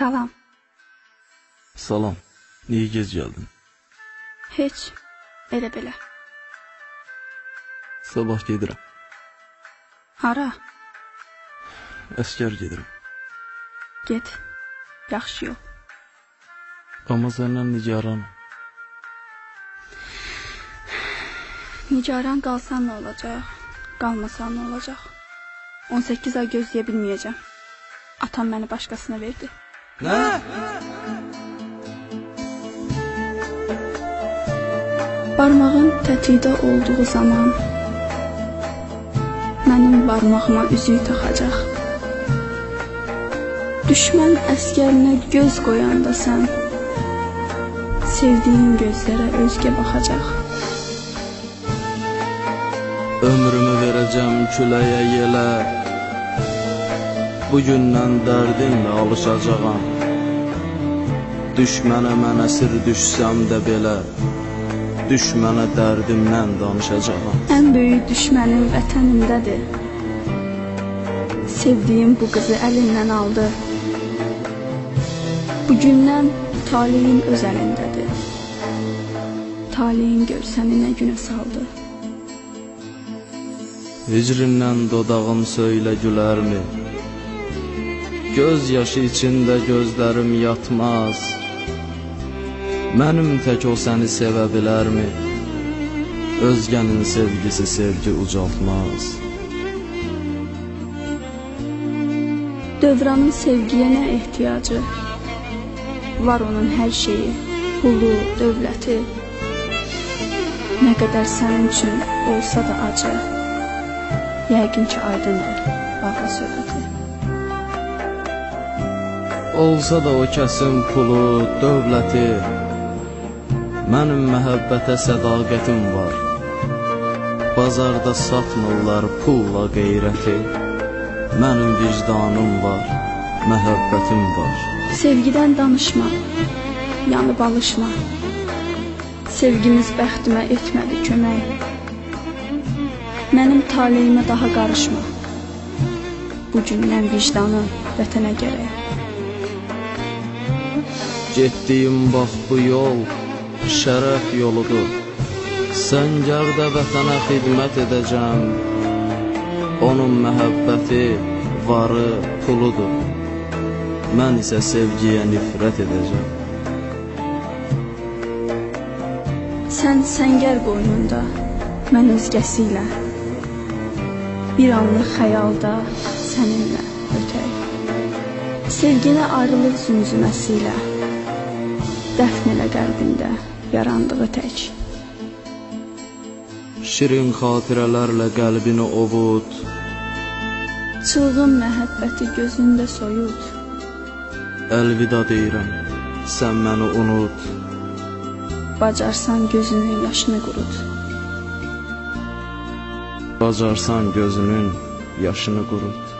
Salam. Salam. Niyə gec gəldin? Heç. Elə belə. Sabah gedirəm. Hara? Əskər gedirəm. Get. Yaxşı yol. Amma səndən nigaranam. Nigaran qalsan nə olacaq? Qalmasan nə olacaq? 18 ay gözləyə bilməyəcəm. Atam məni başqasına verdi. Nə? Barmağın tətikdə olduğu zaman mənim barmağıma üzük taxacaq. Düşmən əskərinə göz qoyanda sən sevdiyin gözlərə özgə baxacaq. Ömrümü verəcəm küləyə yelə. Bugündən dərdinlə alışacağam. Düşmənə mən əsir düşsəm də belə Düşmənə dərdimdən danışacağam Ən böyük düşmənim vətənimdədir. Sevdiyim bu qızı əlindən aldı. Bugündən taleyin öz əlindədir. Taleyin görsəni nə günə saldı. Hicrindən dodağım söylə gülərmi? Göz yaşı içində gözlərim yatmaz. Mənim tək o səni sevə bilərmi? Özgənin sevgisi sevgi ucaltmaz. Dövranın sevgiyə nə ehtiyacı? Var onun hər şeyi, pulu, dövləti. Nə qədər sənin üçün olsa da acı. Yəqin ki, aydındır bağla söhbəti. Olsa da o kəsin pulu, dövləti Mənim məhəbbətə sədaqətim var Bazarda satmırlar pulla qeyrəti Mənim vicdanım var, məhəbbətim var Sevgidən danışma, yanıb alışma. Sevgimiz bəxtimə etmədi kömək. Mənim taleyimə daha qarışma. Bu gündən vicdanım vətənə gərək. Getdiyim bax bu yol şərəf yoludur Səngərdə vətənə xidmət edəcəm Onun məhəbbəti, varı, puludur Mən isə sevgiyə nifrət edəcəm Sən səngər qoynunda, mən özgəsi ilə. Bir anlıq xəyalda səninlə ötək. Sevginə ayrılıq zümzüməsi ilə. Dəfn elə qəlbində yarandığı tək. Şirin xatirələrlə qəlbini ovud Çılğın məhəbbəti gözündə soyut. Əlvida deyirəm, sən məni unut Bacarsan gözünün yaşını qurut. Bacarsan gözünün yaşını qurut